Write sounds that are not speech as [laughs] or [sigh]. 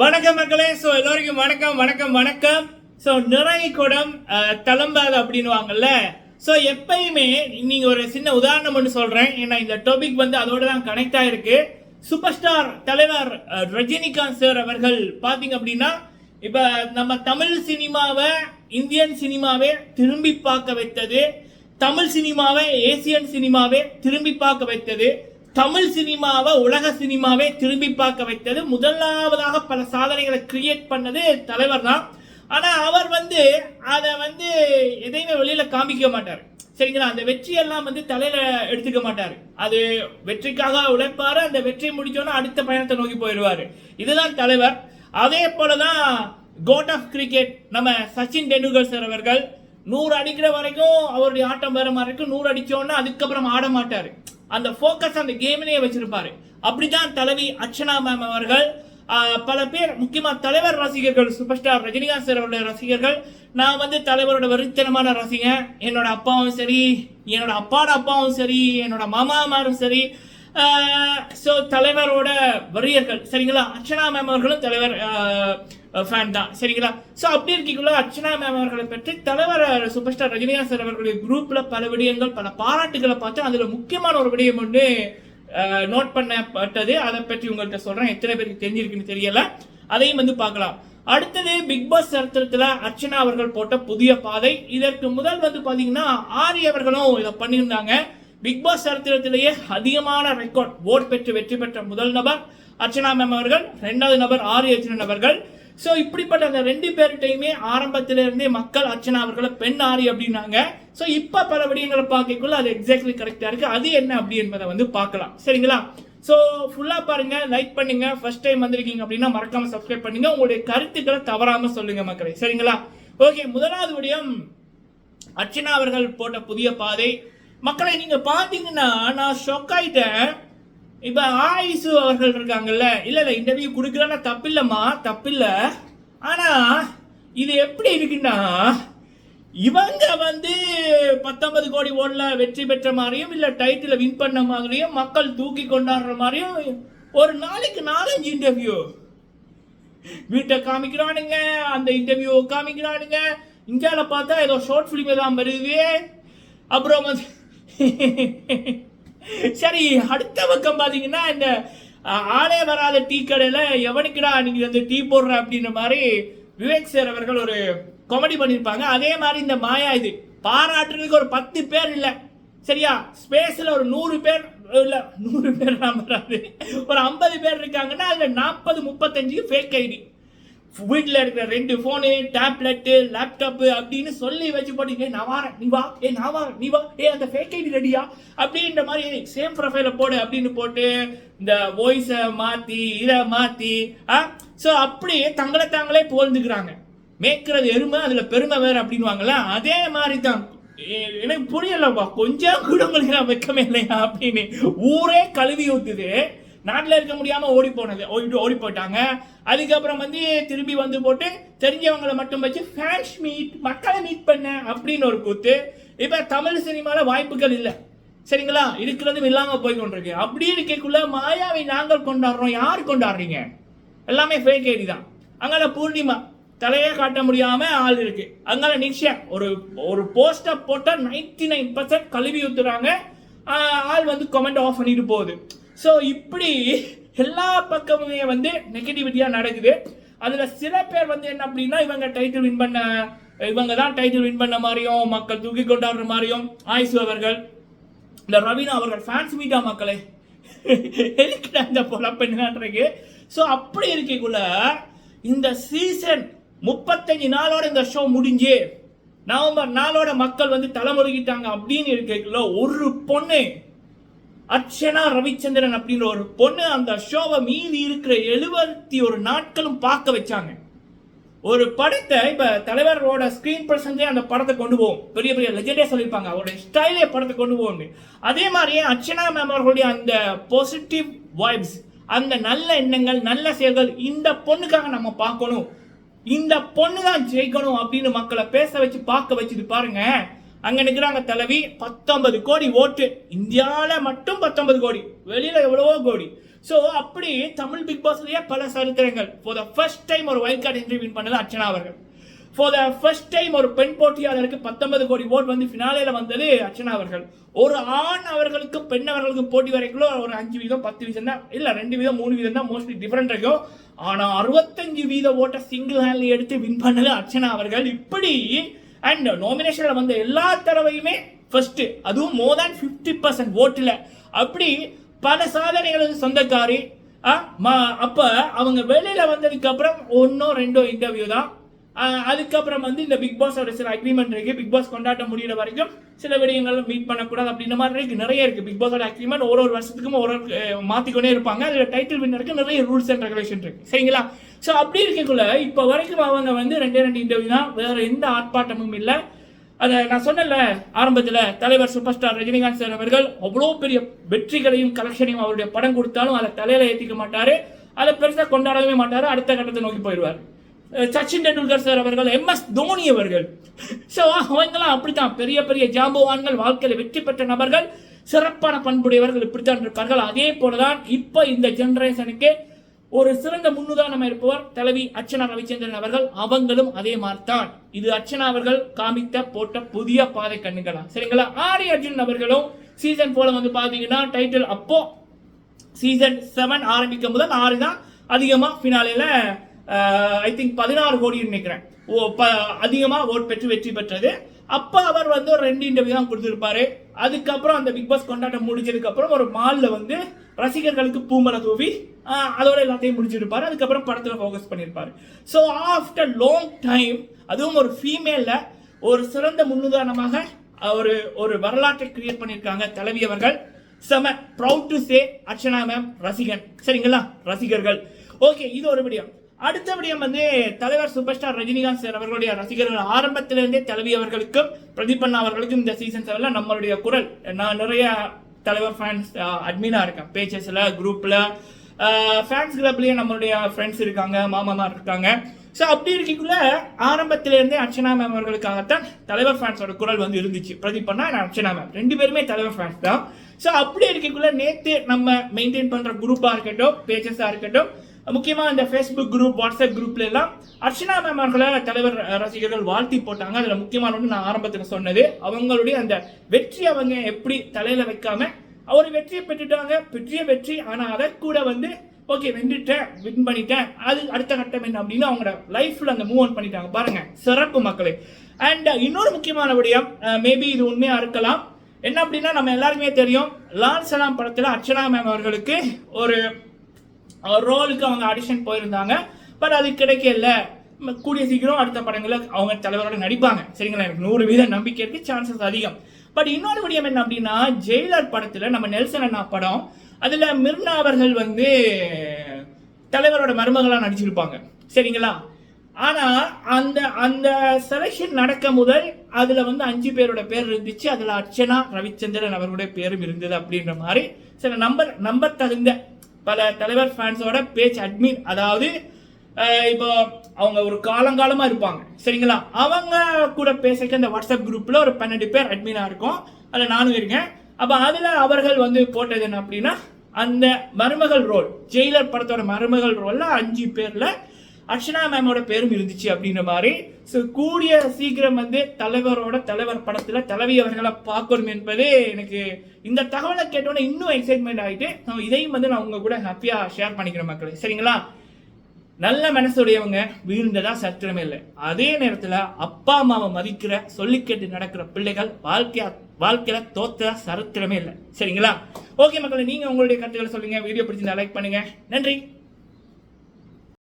வணக்கம் மக்களே. ஸோ எல்லோருக்கும் வணக்கம் வணக்கம் வணக்கம். ஸோ நிறை குடம் தளம்பாது அப்படின்னுவாங்கல்ல ஸோ எப்பயுமே நீங்கள் ஒரு சின்ன உதாரணம் ஒன்று சொல்கிறேன் ஏன்னா இந்த டாபிக் வந்து அதோட தான் கனெக்ட் ஆகிருக்கு சூப்பர் ஸ்டார் தலைவர் ரஜினிகாந்த் சார் அவர்கள் பார்த்தீங்க அப்படின்னா இப்போ நம்ம தமிழ் சினிமாவை இந்தியன் சினிமாவே திரும்பி பார்க்க வைத்தது. தமிழ் சினிமாவை ஏசியன் சினிமாவே திரும்பி பார்க்க வைத்தது. தமிழ் சினிமாவை உலக சினிமாவை திரும்பி பார்க்க வைத்தது முதலாவதாக பல சாதனைகளை கிரியேட் பண்ணது தலைவர் தான். ஆனால் அவர் வந்து அதை வந்து எதையுமே வெளியில் காமிக்க மாட்டார். சரிங்களா? அந்த வெற்றியெல்லாம் வந்து தலையில் எடுத்துக்க மாட்டார். அது வெற்றிக்காக உழைப்பார் அந்த வெற்றி முடிச்சோன்னா அடுத்த பயணத்தை நோக்கி போயிடுவார். இதுதான் தலைவர். அதே போல தான் கோட் ஆஃப் கிரிக்கெட் நம்ம சச்சின் டெண்டுல்கர் சார் அவர்கள் நூறு அடிக்கிற வரைக்கும் அவருடைய ஆட்டம் வேற மாதிரி இருக்கும் நூறு அடித்தோன்னா அதுக்கப்புறம் ஆட மாட்டார். அந்த ஃபோக்கஸ் அந்த கேம்லேயே வச்சிருப்பாரு. அப்படிதான் தலைவி அர்ச்சனா மேம் அவர்கள் பல பேர் முக்கியமாக தலைவர் ரசிகர்கள் சூப்பர் ஸ்டார் ரஜினிகாந்த் சார் அவருடைய ரசிகர்கள் நான் வந்து தலைவரோட வெறித்தனமான ரசிகன். என்னோட அப்பாவும் சரி என்னோட அப்பாவோட அப்பாவும் சரி என்னோட மாமாமாரும் சரி ஸோ தலைவரோட வரியர்கள் சரிங்களா? அர்ச்சனா மேம் அவர்களும் தலைவர் ஃபேன் தான். சரிங்களா? ஸோ அப்படி இருக்கக்குள்ள அர்ச்சனா மேம் அவர்களை பற்றி தலைவர் சூப்பர் ஸ்டார் ரஜினிகாந்த் சார் அவர்களுடைய குரூப்பில் பல விடயங்கள் பல பாராட்டுகளை பார்த்தா அதில் முக்கியமான ஒரு விடயம் ஒன்று நோட் பண்ணப்பட்டது. அதை பற்றி உங்கள்கிட்ட சொல்கிறேன் எத்தனை பேருக்கு தெரிஞ்சிருக்குன்னு தெரியல. அதையும் வந்து பார்க்கலாம். அடுத்தது பிக் பாஸ் சரித்திரத்தில் அர்ச்சனா அவர்கள் போட்ட புதிய பாதை. இதற்கு முதல் வந்து பார்த்தீங்கன்னா ஆரி அவர்களும் இதை பண்ணியிருந்தாங்க. பிக் பாஸ் சரித்திரத்திலேயே அதிகமான ரெக்கார்ட் ஓட் பெற்று வெற்றி பெற்ற முதல் நபர் அர்ச்சனா மேம் அவர்கள் ரெண்டாவது நபர் ஆரி அர்ச்சனா நபர்கள். ஸோ இப்படிப்பட்ட அந்த ரெண்டு பேர்கிட்டையுமே ஆரம்பத்திலிருந்தே மக்கள் அர்ச்சனா அவர்களை பெண் ஆரி அப்படின்னாங்க. ஸோ இப்போ பல விடயங்களை பார்க்கக்குள்ள அது எக்ஸாக்ட்லி கரெக்டாக இருக்குது அது என்ன அப்படி என்பதை வந்து பார்க்கலாம். சரிங்களா? ஸோ ஃபுல்லாக பாருங்க லைக் பண்ணுங்க. ஃபர்ஸ்ட் டைம் வந்திருக்கீங்க அப்படின்னா மறக்காம சப்ஸ்கிரைப் பண்ணுங்க. உங்களுடைய கருத்துக்களை தவறாமல் சொல்லுங்க மக்களை. சரிங்களா? ஓகே முதலாவது விடயம் அர்ச்சனா அவர்கள் போட்ட புதிய பாதை. மக்களை நீங்கள் பார்த்தீங்கன்னா நான் ஷொக்காயிட்டேன் இப்ப ஆயுசு அவர்கள் இருக்காங்கல்ல இல்ல இல்ல இன்டர்வியூ கொடுக்கலன்னா தப்பில்லம்மா தப்பில்ல. ஆனா இது எப்படி இருக்குன்னா இவங்க வந்து பத்தொன்பது கோடி ஓட்ல வெற்றி பெற்ற மாதிரியும் இல்ல டைட்டில் வின் பண்ண மாதிரியும் மக்கள் தூக்கி கொண்டாடுற மாதிரியும் ஒரு நாளைக்கு நாலஞ்சு இன்டர்வியூ வீட்டை காமிக்கிறானுங்க அந்த இன்டர்வியூ காமிக்கிறானுங்க. இந்தியாவில் பார்த்தா ஏதோ ஷார்ட் ஃபிலிம் தான் வருது. அப்புறம் வந்து [laughs] சரி அடுத்த பக்கம் பார்த்தீங்கன்னா இந்த ஆளே வராத டீ கடையில் எவனுக்குடா நீங்கள் வந்து டீ போடுற அப்படின்ற மாதிரி விவேக் சார் அவர்கள் ஒரு காமெடி பண்ணியிருப்பாங்க. அதே மாதிரி இந்த மாயா இது. பாராட்டுறதுக்கு ஒரு பத்து பேர் இல்லை. சரியா? ஸ்பேஸில் ஒரு நூறு பேர் இல்லை நூறு பேர் நம்புறாரு. ஒரு ஐம்பது பேர் இருக்காங்கன்னா அதில் நாற்பது முப்பத்தஞ்சுக்கு ஃபேக் ஐடி வீட்டில் இருக்கிற ரெண்டு ஃபோனு டேப்லெட்டு லேப்டாப்பு அப்படின்னு சொல்லி வச்சு போட்டு நான் வாரேன். நீ வா. ஏ நான் வாரேன். நீ வா. ஏ அந்த ஃபேக் ஐடி ரெடியா அப்படின்ற மாதிரி சேம் ப்ரொஃபைலை போடு அப்படின்னு போட்டு இந்த வாய்ஸை மாற்றி இதை மாற்றி ஆ? ஸோ அப்படியே தங்களை தாங்களே புகழ்ந்துக்கிறாங்க. மேய்க்கிறது எருமை அதில் பெருமை வேறு அப்படின்வாங்கல்ல அதே மாதிரி தான் எனக்கு புரியலப்பா. கொஞ்சம் கூட உங்களுக்கு நான் வெக்கமே இல்லையா அப்படின்னு ஊரே கழுவி ஊத்துது. நாட்டில் இருக்க முடியாமல் ஓடி போனது. ஓடி ஓடி போயிட்டாங்க. அதுக்கப்புறம் வந்து திரும்பி வந்து போட்டு தெரிஞ்சவங்களை மட்டும் வச்சு ஃபேன்ஸ் மீட் மக்களை மீட் பண்ண அப்படின்னு ஒரு கூத்து. இப்போ தமிழ் சினிமாவில் வாய்ப்புகள் இல்லை. சரிங்களா? இருக்கிறதும் இல்லாமல் போய் கொண்டிருக்கு. அப்படி இருக்கக்குள்ள மாயாவை நாங்கள் கொண்டாடுறோம். யார் கொண்டாடுறீங்க? எல்லாமே ஃபேக் ஐடி தான். அங்கால பூர்ணிமா. தலையே காட்ட முடியாமல் ஆள் இருக்கு. அங்கால நிச்சயம் ஒரு ஒரு போஸ்டர் போட்டால் நைன்டி நைன் பர்சன்ட் கழுவி ஊத்துறாங்க. ஆள் வந்து கமெண்ட் ஆஃப் பண்ணிட்டு போகுது. ஸோ இப்படி எல்லா பக்கமுமே வந்து நெகட்டிவிட்டியாக நடக்குது. அதில் சில பேர் வந்து என்ன அப்படின்னா இவங்க டைட்டில் வின் பண்ண இவங்க தான் டைட்டில் வின் பண்ண மாதிரியும் மக்கள் தூக்கி கொண்டாடுற மாதிரியும் ஆயுசு அவர்கள் இந்த ரவீனா அவர்கள் ஃபேன்ஸ் மீட்டா மக்களே? எதுக்கு இந்த பொழப்பெண்ணான்றீங்க ஸோ அப்படி இருக்கக்குள்ள இந்த சீசன் முப்பத்தஞ்சு நாளோட இந்த ஷோ முடிஞ்சு நவம்பர் நாளோட மக்கள் வந்து தலைமுறைகிட்டாங்க அப்படின்னு இருக்கக்குள்ள ஒரு பொண்ணு அர்ச்சனா ரவிச்சந்திரன் அப்படின்ற ஒரு பொண்ணு அந்த ஷோவை மீதி இருக்கிற எழுபத்தி ஒரு நாட்களும் பார்க்க வச்சாங்க. ஒரு படத்தை இப்போ தலைவரோட ஸ்க்ரீன் பர்சன்லேயே அந்த படத்தை கொண்டு போவோம். பெரிய பெரிய லெஜெண்டே சொல்லியிருப்பாங்க. அவருடைய ஸ்டைலே படத்தை கொண்டு போகும் அதே மாதிரியே அர்ச்சனா மேம் அவர்களுடைய அந்த பாசிட்டிவ் வைப்ஸ் அந்த நல்ல எண்ணங்கள் நல்ல செயல்கள் இந்த பொண்ணுக்காக நம்ம பார்க்கணும். இந்த பொண்ணு தான் ஜெயிக்கணும் அப்படின்னு மக்களை பேச வச்சு பார்க்க வச்சுட்டு பாருங்க. அங்க நிற்கிறாங்க தலைவி பத்தொன்பது கோடி ஓட்டு. இந்தியாவில் மட்டும் பத்தொன்பது கோடி வெளியில எவ்வளவோ கோடி. ஸோ அப்படி தமிழ் பிக் பாஸ்லயே பல சரித்திரங்கள். ஃபார் த ஃபர்ஸ்ட் டைம் ஒரு வைல்ட் கார்டு என்ட்ரி வின் பண்ணது அர்ச்சனா அவர்கள். ஃபார் த ஃபர்ஸ்ட் டைம் ஒரு பெண் போட்டியாளருக்கு பத்தொன்பது கோடி ஓட் வந்து ஃபினாலேல வந்தது அர்ச்சனா அவர்கள். ஒரு ஆண் அவர்களுக்கும் பெண் அவர்களுக்கும் போட்டி வரைக்கும் ஒரு அஞ்சு வீதம் பத்து வீதம் தான். இல்லை ரெண்டு வீதம் மூணு வீதம் தான். மோஸ்ட்லி டிஃப்ரெண்ட் இருக்கும் ஆனால் அறுபத்தஞ்சு வீத ஓட்டை சிங்கிள் ஹேண்ட்ல எடுத்து வின் பண்ணது அர்ச்சனா அவர்கள். இப்படி அண்ட் நாமினேஷனில் வந்த எல்லா தடவையுமே ஃபஸ்ட்டு அதுவும் மோர் தேன் ஃபிஃப்டி பர்சன்ட் ஓட்டில் அப்படி பல சாதனைகளுக்கு சொந்தக்காரி ஆ, அவங்க வெளியில் வந்ததுக்கப்புறம் ஒன்றோ ரெண்டோ இன்டர்வியூ தான். அதுக்கப்புறம் வந்து இந்த பிக் பாஸோட சில அக்ரிமெண்ட் இருக்குது பிக் பாஸ் கொண்டாட்டம் முடியிற வரைக்கும் சில விடயங்கள் மீட் பண்ணக்கூடாது அப்படின்ற மாதிரி இருக்குது நிறைய இருக்குது பிக் பாஸோட அக்ரிமெண்ட் ஒரு ஒரு வருஷத்துக்கும் ஒரு ஒரு மாற்றிக்கொண்டே இருப்பாங்க. அதில் டைட்டில் வின்னருக்கு நிறைய ரூல்ஸ் அண்ட் ரெகுலேஷன் இருக்குது சரிங்களா? ஸோ அப்படி இருக்கக்குள்ள இப்போ வரைக்கும் அவங்க வந்து ரெண்டே ரெண்டு இன்டர்வியூ தான். வேறு எந்த ஆர்ப்பாட்டமும் இல்லை. அதை நான் சொன்னேன்ல ஆரம்பத்தில் தலைவர் சூப்பர் ஸ்டார் ரஜினிகாந்த் சார் அவர்கள் அவ்வளோ பெரிய வெற்றிகளையும் கலெக்ஷனையும் அவருடைய படம் கொடுத்தாலும் அதை தலையில் ஏற்றிக்க மாட்டார். அதை பெருசாக கொண்டாடவே மாட்டார். அடுத்த கட்டத்தை நோக்கி போயிடுவார். சச்சின் டெண்டுல்கர் சார் அவர்கள் எம் எஸ் தோனி அவர்கள். ஸோ அவங்களாம் அப்படித்தான். பெரிய பெரிய ஜாம்பவான்கள் வாழ்க்கையில் வெற்றி பெற்ற நபர்கள் சிறப்பான பண்புடையவர்கள் இப்படித்தான் இருப்பார்கள் அதே போலதான் இப்போ இந்த ஜெனரேஷனுக்கு ஒரு சிறந்த முன்னுதாரணம் இருப்பவர் தலைவி அர்ச்சனா ரவிச்சந்திரன் அவர்கள். அவங்களும் அதே மாதிரிதான். இது அர்ச்சனா அவர்கள் காமித்த போட்ட புதிய பாதை கண்ணுகளா. சரிங்களா? ஆரி அர்ஜுன் அவர்களும் சீசன் போல வந்து பாத்தீங்கன்னா டைட்டில் அப்போ சீசன் செவன் ஆரம்பிக்கும் முதல் ஆறு தான் அதிகமாக ஃபினாலேல ஐ திங்க் பதினாறு கோடின்னு நினைக்கிறேன். ஓ ப அதிகமாக ஓட் பெற்று வெற்றி பெற்றது. அப்போ அவர் வந்து ஒரு ரெண்டு இன்டர்வியூ தான் கொடுத்துருப்பாரு. அதுக்கப்புறம் அந்த பிக் பாஸ் கொண்டாட்டம் முடிஞ்சதுக்கப்புறம் ஒரு மாலில் வந்து ரசிகர்களுக்கு பூமலை தூவி அதோட எல்லாத்தையும் முடிச்சிருப்பாரு. அதுக்கப்புறம் படத்தில் ஃபோக்கஸ் பண்ணியிருப்பாரு ஸோ ஆஃப்டர் லாங் டைம் அதுவும் ஒரு ஃபீமேலில் ஒரு சிறந்த முன்னுதாரணமாக ஒரு ஒரு வரலாற்றை கிரியேட் பண்ணியிருக்காங்க தலைவி அவர்கள். செம proud to say Archana ma'am ரசிகன். சரிங்களா? ரசிகர்கள். ஓகே இது ஒரு விடயம் அடுத்த விடயம் வந்து தலைவர் சூப்பர் ஸ்டார் ரஜினிகாந்த் சார் அவர்களுடைய ரசிகர்கள் ஆரம்பத்திலிருந்தே தலைவி அவர்களுக்கும் பிரதீபண்ணா அவர்களுக்கும் இந்த சீசன் செவன்ல நம்மளுடைய குரல். நான் நிறைய தலைவர் ஃபேன்ஸ் அட்மினா இருக்கேன். பேஜஸ்ல குரூப்ல ஃபேன்ஸ் கிளப்லயே நம்மளுடைய ஃப்ரெண்ட்ஸ் இருக்காங்க மாமாமா இருக்காங்க. ஸோ அப்படி இருக்கக்குள்ள ஆரம்பத்திலேருந்தே அர்ச்சனா மேம் அவர்களுக்காகத்தான் தலைவர் ஃபேன்ஸோட குரல் வந்து இருந்துச்சு. பிரதீப் நான் அர்ச்சனா மேம் ரெண்டு பேருமே தலைவர் ஃபேன்ஸ் தான். ஸோ அப்படி இருக்கக்குள்ள நேற்று நம்ம மெயின்டைன் பண்ணுற குரூப்பாக இருக்கட்டும் பேஜஸாக இருக்கட்டும் முக்கியமாக இந்த ஃபேஸ்புக் குரூப் வாட்ஸ்அப் குரூப்ல எல்லாம் அர்ச்சனா மேம் அவர்களை தலைவர் ரசிகர்கள் வாழ்த்தி போட்டாங்க. அதில் முக்கியமான ஒன்று நான் ஆரம்பத்தில் சொன்னது. அவங்களுடைய அந்த வெற்றி அவங்க எப்படி தலையில் வைக்காம ஒரு வெற்றியை பெற்றுட்டாங்க. பெற்றிய வெற்றி ஆனால் அதை கூட வந்து ஓகே வென்றுட்டேன் வின் பண்ணிட்டேன். அது அடுத்த கட்டம் என்ன அப்படின்னு அவங்களோட லைஃப்ல அந்த மூவ் ஆன் பண்ணிட்டாங்க. பாருங்க சிறப்பு மக்களே. அண்ட் இன்னொரு முக்கியமான விடயம் மேபி இது உண்மையா இருக்கலாம். என்ன அப்படின்னா நம்ம எல்லாருக்குமே தெரியும் லால் சலாம் படத்தில் அர்ச்சனா மேம் அவர்களுக்கு ஒரு ரோலுக்கு அவங்க ஆடிஷன் போயிருந்தாங்க. பட் அது கிடைக்கல. கூடிய சீக்கிரம் அடுத்த படங்களில் அவங்க தலைவரோட நடிப்பாங்க. சரிங்களா? எனக்கு நூறு வீத நம்பிக்கை இருக்கு சான்சஸ் அதிகம். பட் இன்னொரு விடியம் என்ன அப்படின்னா ஜெயிலர் படத்தில் நம்ம நெல்சன் அண்ணா படம் அதில் மிர்னா அவர்கள் வந்து தலைவரோட மருமகளாக நடிச்சிருப்பாங்க. சரிங்களா? ஆனால் அந்த அந்த செலெக்ஷன் நடக்க முதல் அதில் வந்து அஞ்சு பேரோட பேர் இருந்துச்சு. அதில் அர்ச்சனா ரவிச்சந்திரன் அவருடைய பேரும் இருந்தது அப்படின்ற மாதிரி. சில நம்பர் நம்பர் தகுந்த பல தலைவர் ஃபேன்ஸோட பேஜ் அட்மின் அதாவது இப்போ அவங்க ஒரு காலங்காலமாக இருப்பாங்க. சரிங்களா? அவங்க கூட பேசிக்க அந்த வாட்ஸ்அப் குரூப்பில் ஒரு பன்னெண்டு பேர் அட்மினாக இருக்கும். அதில் நானும் இருக்கேன். அப்போ அதில் அவர்கள் வந்து போட்டது என்ன அப்படின்னா அந்த மருமகள் ரோல் ஜெயிலர் படத்தோட மருமகள் ரோலில் அஞ்சு பேரில் அர்ச்சனா மேமோட பேரும் இருந்துச்சு அப்படின்ற மாதிரி. ஸோ கூடிய சீக்கிரம் வந்து தலைவரோட தலைவர் படத்தில் தலைவி அவர்களை பார்க்கணும் என்பது எனக்கு இந்த தகவலை கேட்டோன்னே இன்னும் எக்ஸைட்மெண்ட் ஆகிட்டு நான் இதையும் வந்து நான் உங்கள் கூட ஹாப்பியாக ஷேர் பண்ணிக்கிறேன் மக்களே. சரிங்களா? நல்ல மனசுடையவங்க வீழ்ந்ததா சத்திரமே இல்லை. அதே நேரத்தில் அப்பா அம்மாவை மதிக்கிற சொல்லி கேட்டு நடக்கிற பிள்ளைகள் வாழ்க்கையா வாழ்க்கையில தோத்ததா சரித்திரமே இல்லை. சரிங்களா? ஓகே மக்களை நீங்கள் உங்களுடைய கருத்துக்களை சொல்லுங்கள் வீடியோ பிடிச்சிருந்தா லைக் பண்ணுங்கள் நன்றி.